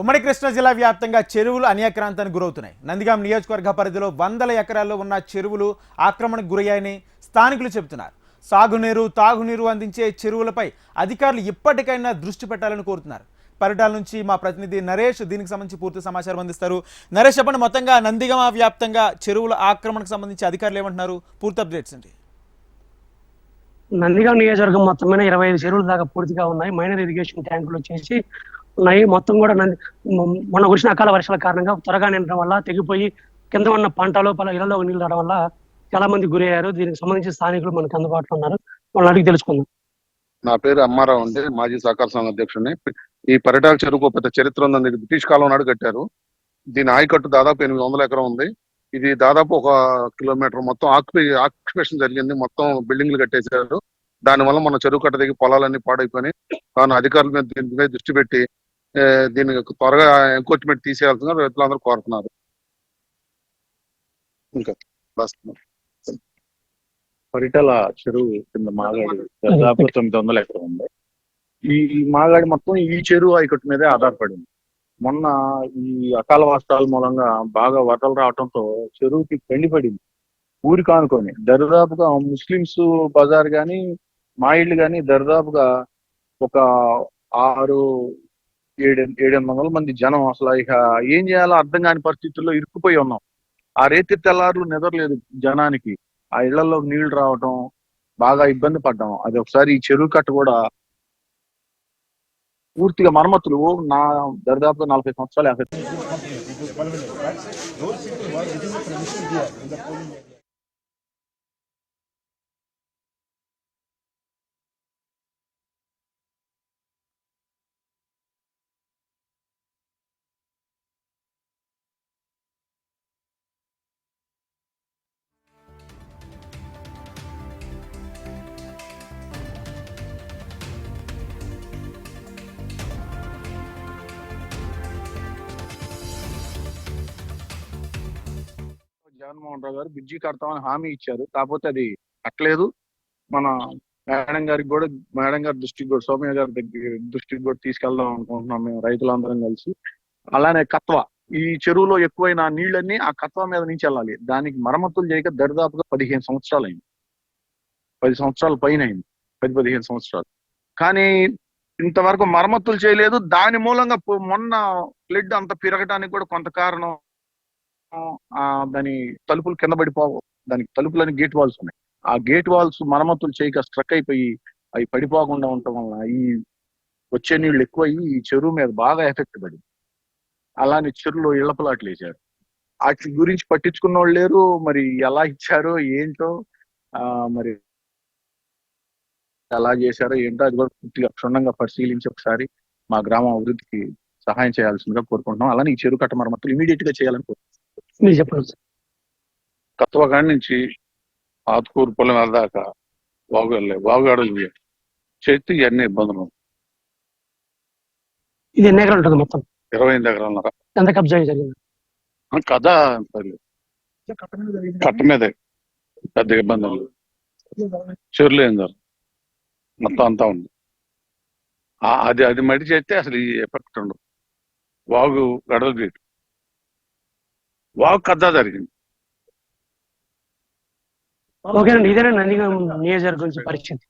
ఉమ్మడి కృష్ణా జిల్లా వ్యాప్తంగా చెరువులు అన్యాక్రాంతానికి గురవుతున్నాయి. నందిగాం నియోజకవర్గ పరిధిలో వందల ఎకరాల్లో ఉన్న చెరువులు ఆక్రమణకు గురయ్యాయని స్థానికులు చెబుతున్నారు. సాగునీరు తాగునీరు అందించే చెరువులపై అధికారులు ఇప్పటికైనా దృష్టి పెట్టాలని కోరుతున్నారు. పరిటాల నుంచి మా ప్రతినిధి నరేష్ దీనికి సంబంధించి పూర్తి సమాచారం అందిస్తారు. నరేష్ చెప్పండి మొత్తంగా నందిగామ వ్యాప్తంగా చెరువుల ఆక్రమణకు సంబంధించి అధికారులు ఏమంటున్నారు? పూర్తి అప్డేట్స్ అండి. నందిగాం నియోజకవర్గం మొత్తం మీద ఇరవై ఐదు చెరువులు దాకా పూర్తిగా ఉన్నాయి. మైనర్ ఇరిగేషన్ ట్యాంకులు వచ్చేసి ఉన్నాయి. మొత్తం కూడా మొన్న కురిసిన అకాల వర్షాల కారణంగా త్వరగా నిండడం వల్ల తెగిపోయి కింద ఉన్న పంటలో పలు ఇళ్ళలో నీళ్ళు రావడం వల్ల చాలా మంది గురయ్యారు. దీనికి సంబంధించి స్థానికులు మనకు అందుబాటులో ఉన్నారు. వాళ్ళని అడిగి తెలుసుకుందాం. నా పేరు అమ్మారావు అండి. మాజీ సహకార సంఘ అధ్యక్షుడిని. ఈ పరిటాల చెరువుకు పెద్ద చరిత్ర ఉందని బ్రిటిష్ కాలం నాడు కట్టారు. దీని ఆయకట్టు దాదాపు ఎనిమిది వందల ఎకరం ఉంది. ఇది దాదాపు ఒక కిలోమీటర్ మొత్తం ఆక్యుపే ఆక్యుపేషన్ జరిగింది. మొత్తం బిల్డింగ్లు కట్టేశారు. దానివల్ల మన చెరువు కట్ట దిగి పొలాలన్నీ పాడైపోయినాయి. కానీ అధికారుల మీద దీని మీద దృష్టి పెట్టి దీన్ని త్వరగా ఎంక్రోచ్మెంట్ తీసేయాల్సిందిగా రైతులందరూ కోరుతున్నారు. ఇంకా రాస్తున్నాను. పరిటల చెరువు కింద మాగాడి దాదాపు తొమ్మిది వందల ఎకరం ఉంది. ఈ మాగాడి మొత్తం ఈ చెరువు ఆయకట్టు మీదే ఆధారపడింది. మొన్న ఈ అకాల వర్షాల మూలంగా బాగా వరదలు రావడంతో చెరువుకి పెండిపడింది ఊరి కానుకొని దరిదాపుగా ముస్లిమ్స్ బజార్ గాని మా ఇల్లు గాని దరిదాపుగా ఒక ఆరు ఏడు ఏడెనిమిది వందల మంది జనం అసలు ఇక ఏం చేయాలో అర్థం కాని పరిస్థితుల్లో ఇరుక్కుపోయి ఉన్నాం. ఆ రేతి తెల్లారులు నిద్రలేదు జనానికి. ఆ ఇళ్ళలో నీళ్ళు రావటం బాగా ఇబ్బంది పడ్డాం. అది ఒకసారి ఈ చెరువు కట్ట కూడా పూర్తిగా మరమ్మతులు. నా దరిదాపుగా నలభై సంవత్సరాలు యాభై జగన్మోహన్ రావు గారు బ్రిడ్జి కడతామని హామీ ఇచ్చారు. కాకపోతే అది కట్టలేదు. మన మేడం గారికి కూడా మేడం గారి దృష్టికి కూడా సౌమ్య గారి దగ్గర దృష్టికి కూడా తీసుకెళ్దాం అనుకుంటున్నాం మేము రైతులందరం కలిసి. అలానే కత్వ. ఈ చెరువులో ఎక్కువైన నీళ్ళన్నీ ఆ కత్వ మీద నుంచి వెళ్ళాలి. దానికి మరమ్మతులు చేయక దరిదాపుగా పదిహేను సంవత్సరాలు అయింది. పది సంవత్సరాల పైన అయింది. పది పదిహేను సంవత్సరాలు. కానీ ఇంతవరకు మరమ్మతులు చేయలేదు. దాని మూలంగా మొన్న ఫ్లడ్ అంత పెరగడానికి కూడా కొంత కారణం దాని తలుపులు కింద పడిపోవు. దానికి తలుపులని గేట్ వాల్స్ ఉన్నాయి. ఆ గేట్ వాల్స్ మరమ్మతులు చేయక స్ట్రక్ అయిపోయి అవి పడిపోకుండా ఉండటం వల్ల ఈ వచ్చే నీళ్ళు ఎక్కువ అయ్యి ఈ చెరువు మీద బాగా ఎఫెక్ట్ పడింది. అలానే చెరువులో ఇళ్ళ ప్లాట్లు వేశారు. వాటి గురించి పట్టించుకున్న వాళ్ళు లేరు. మరి ఎలా ఇచ్చారో ఏంటో ఆ మరి ఎలా చేశారో ఏంటో అది కూడా పూర్తిగా క్షుణ్ణంగా పరిశీలించి ఒకసారి మా గ్రామ అభివృద్ధికి సహాయం చేయాల్సిందిగా కోరుకుంటున్నాం. అలానే ఈ చెరువు కట్ట మరమ్మతులు ఇమీడియట్గా చేయాలని కోరుకుంటున్నాం. మీరు చెప్పండి. కత్వగాడి నుంచి ఆతుకూరు పొలం వెళ్ళదాకా వాగులే వాగుగాడలు చేతి ఇవన్నీ ఇబ్బందులు. ఇది ఎన్ని ఎకరాలు ఉంటుంది మొత్తం? ఇరవై ఎనిమిది ఎకరాలన్నర ఎంత కబ్జా జరిగింది కథ. కట్ట మీదే. పెద్ద ఇబ్బందులు ఏం జరగదు మొత్తం అంతా ఉంది. అది అది మడి చేస్తే అసలు ఈ ఎఫెక్ట్ ఉండదు. వాగు గడల గేటు వాక్ కథ జరిగింది. ఓకేనండి ఇదేనా నందిగాం నియోజకవర్గం గురించి పరిస్థితి